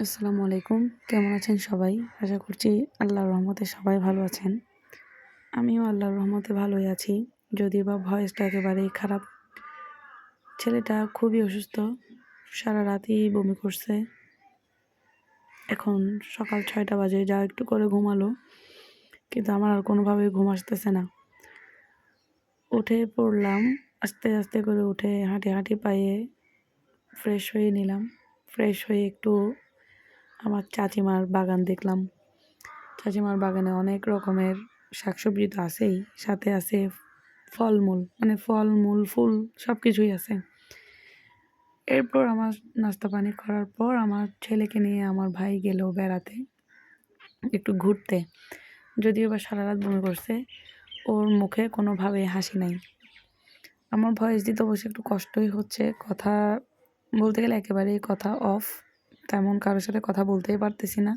আসসালামু আলাইকুম। কেমন আছেন সবাই? আশা করছি আল্লাহর রহমতে সবাই ভালো আছেন। আমিও আল্লাহর রহমতে ভালোই আছি। যদিও বা ভয়েসটা একেবারেই খারাপ। ছেলেটা খুবই অসুস্থ। সারা রাতই বমি করছে। এখন সকাল ছয়টা বাজে, যা একটু করে ঘুমালো। কিন্তু আমার আর কোনোভাবেই ঘুম আসতেছে না। উঠে পড়লাম, আস্তে আস্তে করে উঠে হাঁটি হাঁটি পায়ে ফ্রেশ হয়ে নিলাম। ফ্রেশ হয়ে একটু আমার চাচিমার বাগান দেখলাম। চাচিমার বাগানে অনেক রকমের শাকসবজি তো আছেই, সাথে আছে ফলমূল মানে ফলমূল, ফুল সব কিছুই আছে। এরপর আমার নাস্তা পানি করার পর আমার ছেলেকে নিয়ে আমার ভাই গেল বেড়াতে, একটু ঘুরতে। যদিও বা সারা রাত বমি করছে, ওর মুখে কোনোভাবে হাসি নাই। আমার ভয়েস দিতে অবশ্যই একটু কষ্টই হচ্ছে, কথা বলতে গেলে একেবারেই কথা অফ তেমন কারোর সাথে কথা বলতেই পারতেছি না।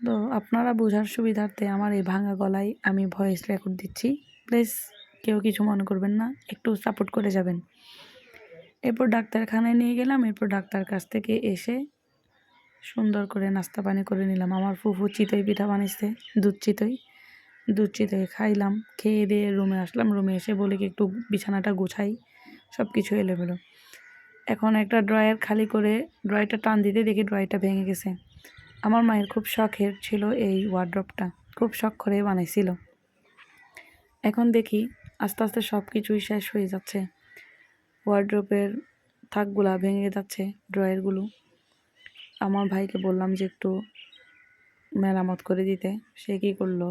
তো আপনারা বোঝার সুবিধার্থে আমার এই ভাঙা গলায় আমি ভয়েস রেকর্ড দিচ্ছি। প্লিজ কেউ কিছু মনে করবেন না, একটু সাপোর্ট করে যাবেন। এরপর ডাক্তারখানায় নিয়ে গেলাম, এরপর ডাক্তার কাছ থেকে এসে সুন্দর করে নাস্তা পানি করে নিলাম। আমার ফুফু চিতই পিঠা বানিয়েছে, দুধ চিতই। দুধ চিতই খাইলাম, খেয়ে দিয়ে রুমে আসলাম। রুমে এসে বলি কি একটু বিছানাটা গুছাই সব কিছু এলোমেলো। এখন একটা ড্রয়ার খালি করে ড্রয়ারটা টান দিতে দেখি ড্রয়ারটা ভেঙে গেছে। আমার মায়ের খুব শখের ছিল এই ওয়ার্ড্রপটা খুব শখ করে বানাইছিল। এখন দেখি আস্তে আস্তে সব কিছুই শেষ হয়ে যাচ্ছে। ওয়ার্ড্রপের থাকগুলা ভেঙে যাচ্ছে ড্রয়ারগুলো। আমার ভাইকে বললাম যে একটু মেরামত করে দিতে। সে কী করল?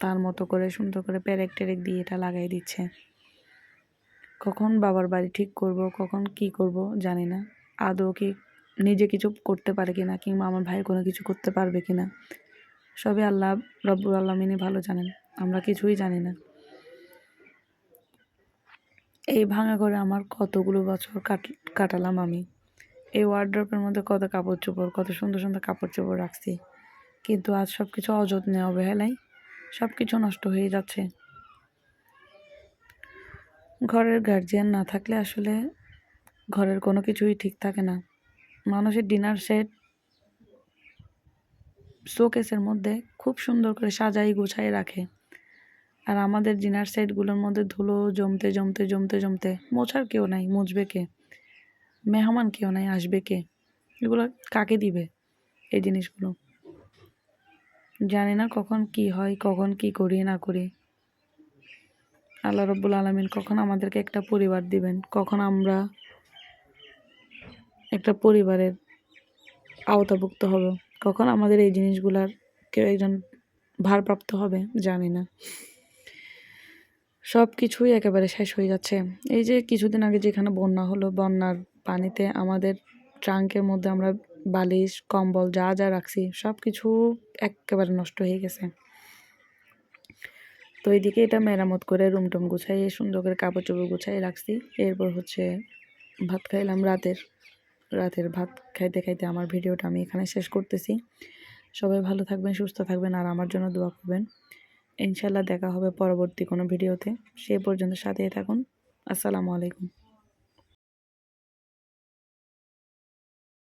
তার মতো করে সুন্দর করে প্যারেক টেরেক দিয়ে এটা লাগাই দিচ্ছে। কখন বাবার বাড়ি ঠিক করব, কখন কি করব জানি না। আদৌ কি নিজে কিছু করতে পারে কি না কিংবা আমার ভাই কোনো কিছু করতে পারবে কি না সবই আল্লাহ রব্বুল আল্লামিনী ভালো জানেন, আমরা কিছুই জানি না। এই ভাঙা ঘরে আমার কতগুলো বছর কাট, কাটালাম আমি। এই ওয়ার্ড্রপের মধ্যে কত কাপড় চোপড়, কত সুন্দর সুন্দর কাপড় চোপড় রাখছি, কিন্তু আজ সব কিছু অযত্নে অবহেলায় সব কিছু নষ্ট হয়ে যাচ্ছে। ঘরের গার্জিয়ান না থাকলে আসলে ঘরের কোনো কিছুই ঠিক থাকে না। মানুষের ডিনার সেট শোকেসের মধ্যে খুব সুন্দর করে সাজাই গোছাই রাখে। আর আমাদের ডিনার সেটগুলোর মধ্যে ধুলো জমতে জমতে জমতে জমতে মোছার কেউ নাই, মুছবে কে? মেহমান কেউ নাই, আসবে কে? এগুলো কাকে দিবে এই জিনিসগুলো? জানি না কখন কি হয়, কখন কি করি, না করি। আল্লাহ রব্বুল আলমিন কখন আমাদেরকে একটা পরিবার দিবেন? কখন আমরা একটা পরিবারের আওতাভুক্ত হব? কখন আমাদের এই জিনিসগুলার কেউ একজন ভারপ্রাপ্ত হবে? জানি না। সব কিছুই একেবারে শেষ হয়ে যাচ্ছে। এই যে কিছুদিন আগে যেখানে বন্যা হলো, বন্যার পানিতে আমাদের ট্রাঙ্কের মধ্যে আমরা বালিশ, কম্বল যা যা রাখছি সব কিছু একেবারে নষ্ট হয়ে গেছে। তো এইদিকে এটা মেরামত করে রুম টুম গুছাইয়ে সুন্দর করে কাপড় চোপড় গুছাই রাখছি। এরপর হচ্ছে ভাত খাইলাম রাতের। রাতের ভাত খাইতে খাইতে আমার ভিডিওটা আমি এখানে শেষ করতেছি। সবাই ভালো থাকবেন, সুস্থ থাকবেন, আর আমার জন্য দোয়া করবেন। ইনশাল্লাহ দেখা হবে পরবর্তী কোনো ভিডিওতে। সে পর্যন্ত সাথেই থাকুন। আসসালামু আলাইকুম।